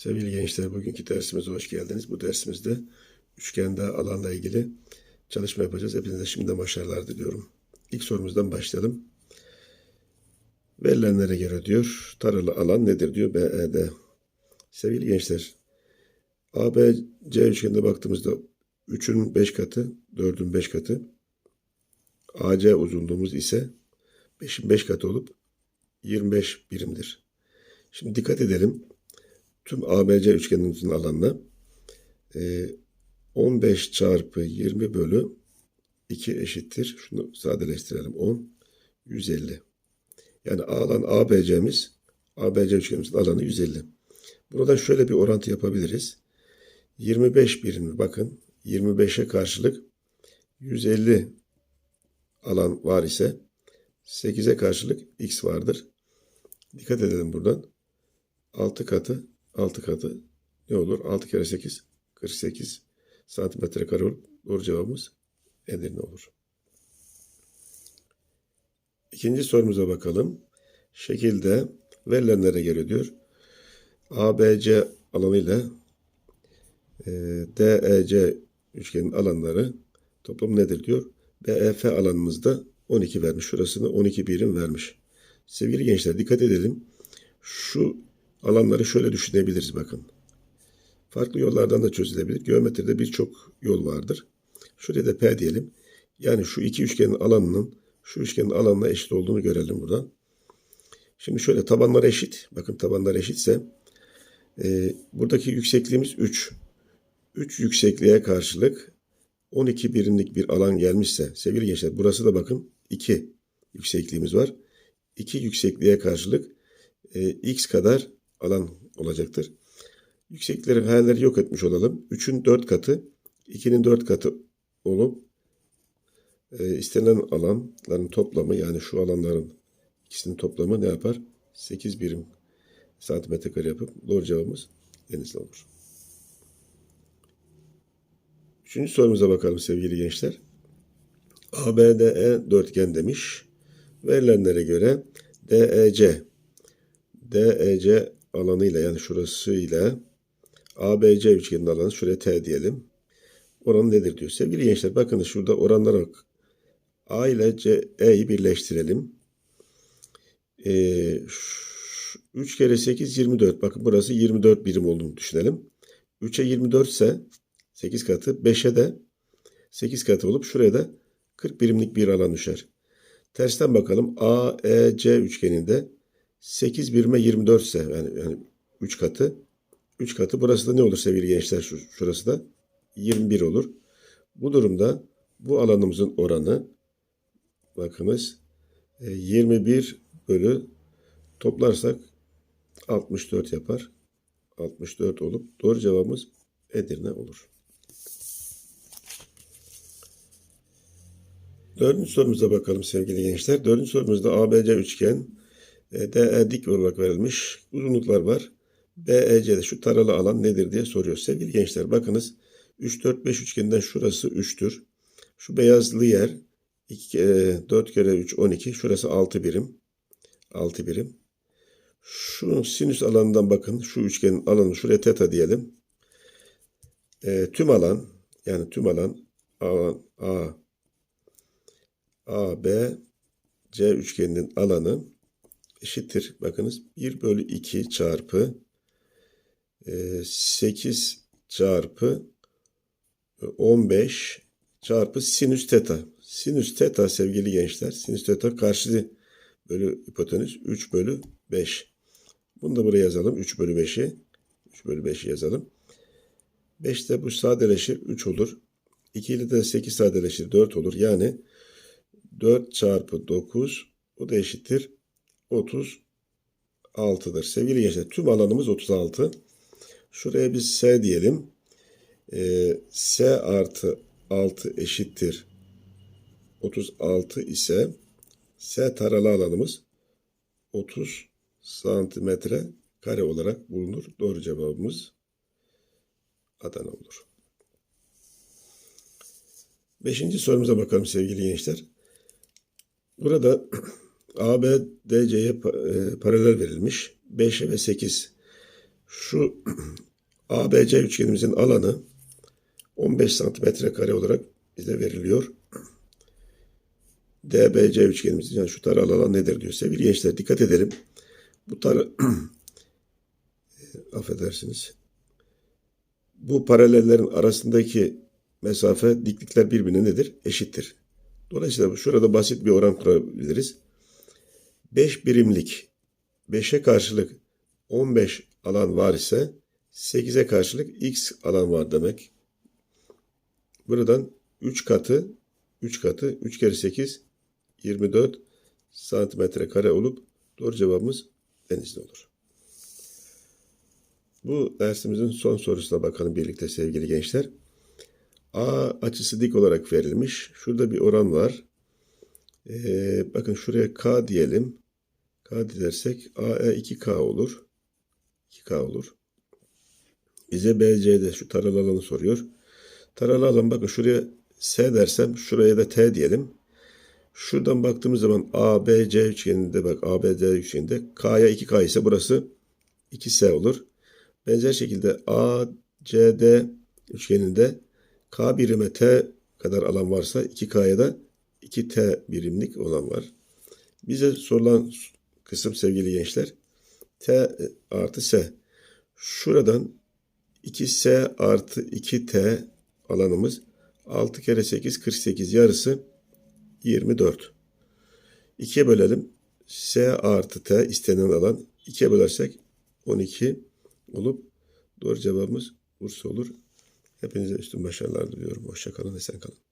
Sevgili gençler, bugünkü dersimize hoş geldiniz. Bu dersimizde üçgende alanla ilgili çalışma yapacağız. Hepinize şimdiden başarılar diliyorum. İlk sorumuzdan başlayalım. Verilenlere göre diyor, taralı alan nedir diyor BED. Sevgili gençler, ABC üçgenine baktığımızda 3'ün 5 katı, 4'ün 5 katı, AC uzunluğumuz ise 5'in 5 katı olup 25 birimdir. Şimdi dikkat edelim tüm ABC üçgenimizin alanına e, 15 çarpı 20 bölü 2 eşittir. Şunu sadeleştirelim. 10, 150. Yani alan ABC'miz, ABC üçgenimizin alanı 150. Burada şöyle bir orantı yapabiliriz. 25 birimi bakın 25'e karşılık 150 alan var ise 8'e karşılık x vardır. Dikkat edelim buradan. 6 katı 6 katı ne olur? 6 kere 8 48 santimetre kare olur. Doğru cevabımız Edirne olur. İkinci sorumuza bakalım. Şekilde verilenlere göre diyor. ABC alanıyla e, DEC üçgenin alanları toplam nedir diyor. BEF alanımızda 12 vermiş. Şurasını 12 birim vermiş. Sevgili gençler dikkat edelim. Şu alanları şöyle düşünebiliriz bakın. Farklı yollardan da çözülebilir. Geometride birçok yol vardır. Şuraya da P diyelim. Yani şu iki üçgenin alanının şu üçgenin alanına eşit olduğunu görelim buradan. Şimdi şöyle tabanlar eşit. Bakın tabanlar eşitse e, buradaki yüksekliğimiz 3. 3 yüksekliğe karşılık 12 birimlik bir alan gelmişse sevgili gençler burası da bakın 2 yüksekliğimiz var. 2 yüksekliğe karşılık e, x kadar alan olacaktır. Yüksekleri hayalleri yok etmiş olalım. 3'ün 4 katı 2'nin 4 katı olup e, istenilen alanların toplamı yani şu alanların ikisinin toplamı ne yapar? 8 birim santimetre kare yapıp doğru cevabımız denizli olur. Üçüncü sorumuza bakalım sevgili gençler. ABDE dörtgen demiş. Verilenlere göre DEC DEC alanıyla yani şurasıyla ABC üçgenin alanı şuraya T diyelim. Oran nedir diyor. Sevgili gençler bakın şurada oranlara bak. A ile C, E'yi birleştirelim. Ee, 3 kere 8 24. Bakın burası 24 birim olduğunu düşünelim. 3'e 24 ise 8 katı. 5'e de 8 katı olup şuraya da 40 birimlik bir alan düşer. Tersten bakalım. A, E, C üçgeninde 8 birime 24 ise yani, yani 3 katı. 3 katı. Burası da ne olur sevgili gençler? Şu, şurası da 21 olur. Bu durumda bu alanımızın oranı bakınız 21 bölü toplarsak 64 yapar. 64 olup doğru cevabımız Edirne olur. Dördüncü sorumuza bakalım sevgili gençler. Dördüncü sorumuzda ABC üçgen DE dik olarak verilmiş. Uzunluklar var. BEC'de şu taralı alan nedir diye soruyor. Sevgili gençler bakınız 3, 4, 5 üçgeninden şurası 3'tür. Şu beyazlı yer 2, 4 kere 3, 12. Şurası 6 birim. 6 birim. Şu sinüs alanından bakın. Şu üçgenin alanı şuraya teta diyelim. E, tüm alan yani tüm alan A, A, A, B, C üçgeninin alanı eşittir. Bakınız 1 bölü 2 çarpı 8 çarpı 15 çarpı sinüs teta. Sinüs teta sevgili gençler. Sinüs teta karşı bölü hipotenüs 3 bölü 5. Bunu da buraya yazalım. 3 bölü 5'i. 3 bölü 5'i yazalım. 5 de bu sadeleşir 3 olur. 2 ile de 8 sadeleşir 4 olur. Yani 4 çarpı 9 o da eşittir 36'dır. Sevgili gençler tüm alanımız 36. Şuraya biz S diyelim. Ee, S artı 6 eşittir 36 ise S taralı alanımız 30 santimetre kare olarak bulunur. Doğru cevabımız Adana olur. Beşinci sorumuza bakalım sevgili gençler. Burada AB DC'ye paralel verilmiş. 5 ve 8. Şu ABC üçgenimizin alanı 15 santimetre kare olarak bize veriliyor. DBC üçgenimizin yani şu taralı alan nedir diyor. Sevgili gençler dikkat edelim. Bu tar affedersiniz. Bu paralellerin arasındaki mesafe diklikler birbirine nedir? Eşittir. Dolayısıyla şurada basit bir oran kurabiliriz. 5 birimlik 5'e karşılık 15 alan var ise 8'e karşılık x alan var demek. Buradan 3 katı 3 katı 3 kere 8 24 santimetre kare olup doğru cevabımız denizli olur. Bu dersimizin son sorusuna bakalım birlikte sevgili gençler. A açısı dik olarak verilmiş. Şurada bir oran var. Ee, bakın şuraya K diyelim. K dersek AE 2K olur. 2K olur. Bize BC'de şu taralı alanı soruyor. Taralı alan bakın şuraya S dersem şuraya da T diyelim. Şuradan baktığımız zaman ABC üçgeninde bak ABC üçgeninde K'ya 2K ise burası 2S olur. Benzer şekilde ACD üçgeninde K birime T kadar alan varsa 2K'ya da 2T birimlik olan var. Bize sorulan kısım sevgili gençler T artı S. Şuradan 2S artı 2T alanımız 6 kere 8 48 yarısı 24. 2'ye bölelim. S artı T istenen alan 2'ye bölersek 12 olup doğru cevabımız Bursa olur. Hepinize üstün başarılar diliyorum. Hoşçakalın, esen kalın.